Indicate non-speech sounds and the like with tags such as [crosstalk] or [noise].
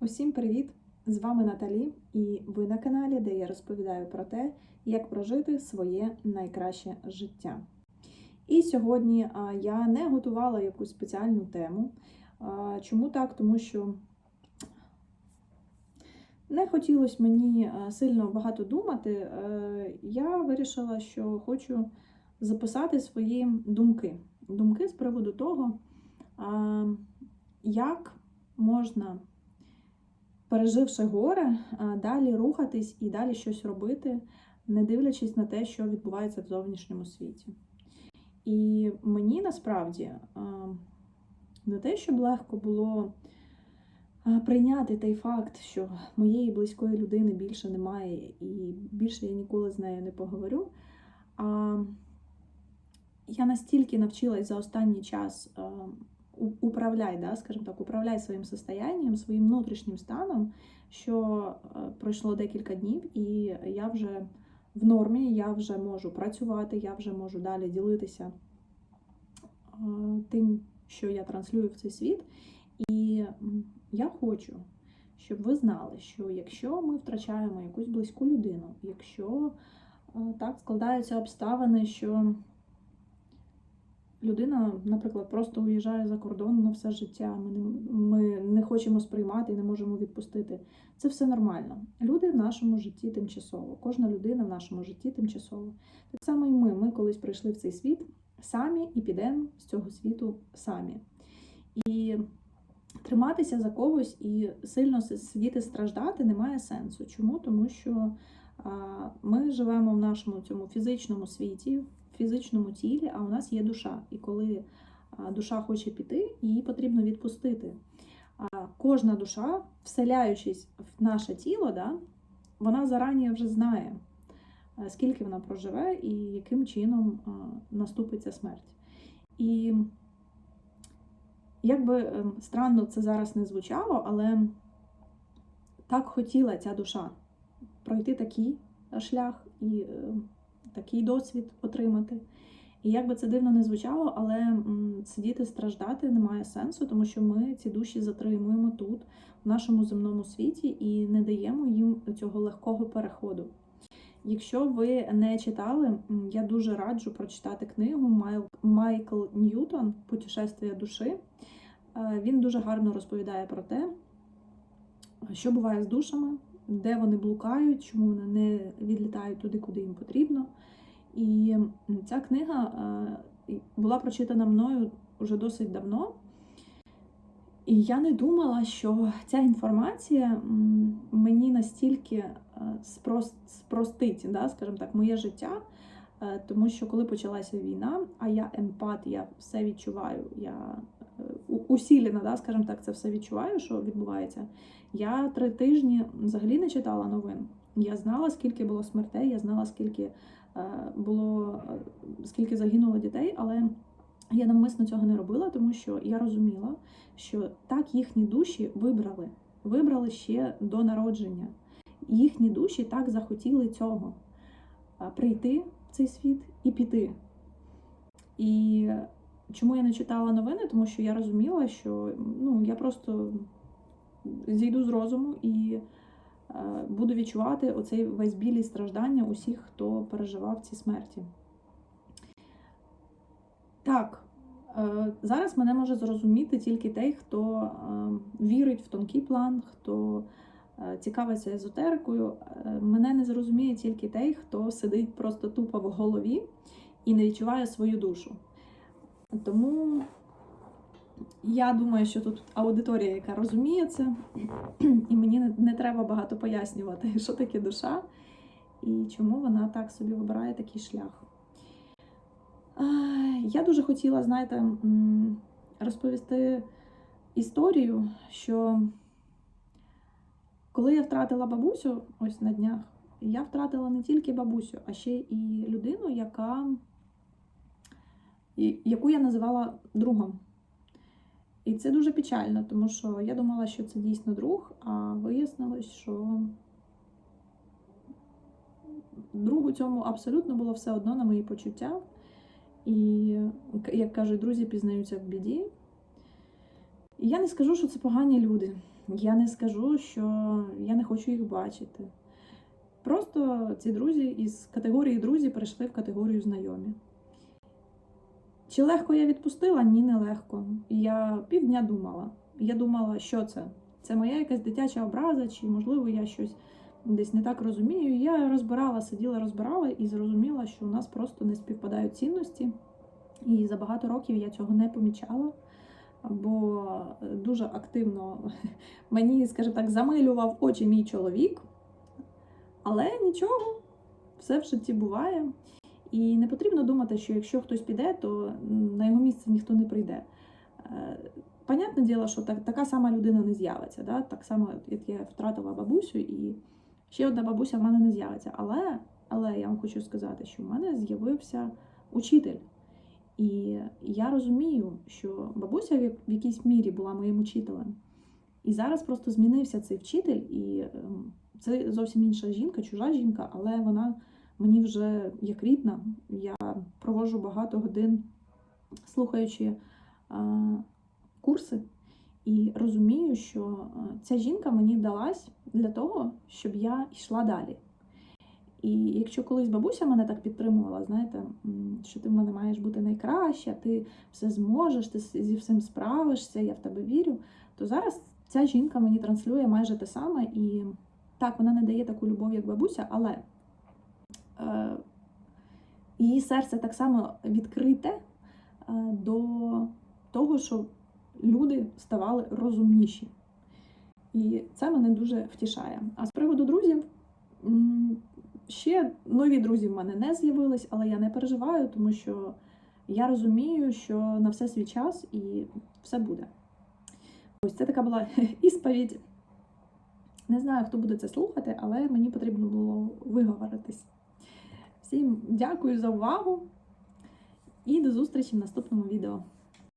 Усім привіт! З вами Наталі, і ви на каналі, де я розповідаю про те, як прожити своє найкраще життя. І сьогодні я не готувала якусь спеціальну тему. Чому так? Тому що не хотілося мені сильно багато думати. Е, Я вирішила, що хочу записати свої думки. Думки з приводу того, як можна переживши горе, далі рухатись і далі щось робити, не дивлячись на те, що відбувається в зовнішньому світі. І мені насправді не те, щоб легко було прийняти той факт, що моєї близької людини більше немає, і більше я ніколи з нею не поговорю. А я настільки навчилась за останній час управляй, да, скажімо так, управляй своїм состоянням, своїм внутрішнім станом, що е, пройшло декілька днів, і я вже в нормі, я вже можу працювати, я вже можу далі ділитися е, тим, що я транслюю в цей світ. І я хочу, щоб ви знали, що якщо ми втрачаємо якусь близьку людину, якщо е, так складаються обставини, що людина, наприклад, просто уїжджає за кордон на все життя. Ми не, ми не хочемо сприймати і не можемо відпустити. Це все нормально. Люди в нашому житті тимчасово. Кожна людина в нашому житті тимчасово. Так само і ми. Ми колись прийшли в цей світ самі і підемо з цього світу самі. І триматися за когось і сильно сидіти страждати немає сенсу. Чому? Тому що ми живемо в нашому цьому фізичному світі, в фізичному тілі, а у нас є душа. І коли душа хоче піти, її потрібно відпустити. Кожна душа, вселяючись в наше тіло, да, вона зарані вже знає, скільки вона проживе і яким чином а, наступить смерть. І як би ем, странно це зараз не звучало, але так хотіла ця душа пройти такий е, шлях і е, такий досвід отримати. І як би це дивно не звучало, але сидіти страждати немає сенсу, тому що ми ці душі затримуємо тут, в нашому земному світі, і не даємо їм цього легкого переходу. Якщо ви не читали, я дуже раджу прочитати книгу Майкл Ньютон Путешествія душі. Е, Він дуже гарно розповідає про те, що буває з душами, де вони блукають, чому вони не відлітають туди, куди їм потрібно. І ця книга е, була прочитана мною вже досить давно. І я не думала, що ця інформація мені настільки спростить, да, скажімо так, моє життя. Е, Тому що коли почалася війна, а я емпат, я все відчуваю, я е, у- да, скажімо так, це все відчуваю, що відбувається. Я три тижні взагалі не читала новин. Я знала, скільки було смертей, я знала, скільки е, було, скільки загинуло дітей, але я навмисно цього не робила, тому що я розуміла, що так їхні душі вибрали, вибрали ще до народження. Їхні душі так захотіли цього прийти в цей світ і піти. І чому я не читала новини? Тому що я розуміла, що ну, я просто зійду з розуму і буду відчувати оцей весь біль і страждання усіх, хто переживав ці смерті. Так, е, зараз мене може зрозуміти тільки той, хто е, вірить в тонкий план, хто цікавиться езотерикою. Е, Мене не зрозуміє тільки той, хто сидить просто тупо в голові і не відчуває свою душу. Тому я думаю, що тут аудиторія, яка розуміє це, і мені не треба багато пояснювати, [laughs] що таке душа і чому вона так собі вибирає такий шлях. Я дуже хотіла, знаєте, розповісти історію, що коли я втратила бабусю ось на днях, я втратила не тільки бабусю, а ще і людину, яка, яку я називала другом. І це дуже печально, тому що я думала, що це дійсно друг, а вияснилось, що другу цьому абсолютно було все одно на мої почуття. І, як кажуть, друзі пізнаються в біді. І я не скажу, що це погані люди. Я не скажу, що я не хочу їх бачити. Просто ці друзі із категорії друзі перейшли в категорію знайомі. Чи легко я відпустила? Ні, не легко. Я півдня думала. Я думала, що це? Це моя якась дитяча образа, чи, можливо, я щось десь не так розумію. Я розбирала, сиділа, розбирала і зрозуміла, що у нас просто не співпадають цінності. І за багато років я цього не помічала, бо дуже активно [laughs] мені, скажімо так, замилював очі мій чоловік. Але нічого, все в житті буває. І не потрібно думати, що якщо хтось піде, то на його місце ніхто не прийде. Е, Понятне діло, що так, така сама людина не з'явиться. Да? Так само, як я втратила бабусю, і ще одна бабуся в мене не з'явиться. Але, але я вам хочу сказати, що в мене з'явився учитель. І я розумію, що бабуся в якійсь мірі була моїм учителем. І зараз просто змінився цей вчитель, і ем, це зовсім інша жінка, чужа жінка, але вона мені вже як рідна. Я проводжу багато годин, слухаючи а, курси, і розумію, що ця жінка мені далась для того, щоб я йшла далі. І якщо колись бабуся мене так підтримувала, знаєте, що ти в мене маєш бути найкраща, ти все зможеш, ти зі всім справишся, я в тебе вірю, то зараз ця жінка мені транслює майже те саме. І так, вона не дає таку любов, як бабуся, але е, її серце так само відкрите е, до того, щоб люди ставали розумніші. І це мене дуже втішає. А з приводу друзів, ще нові друзі в мене не з'явились, але я не переживаю, тому що я розумію, що на все свій час і все буде. Ось це така була [laughs] ісповідь. Не знаю, хто буде це слухати, але мені потрібно було виговоритись. Всім дякую за увагу і до зустрічі в наступному відео.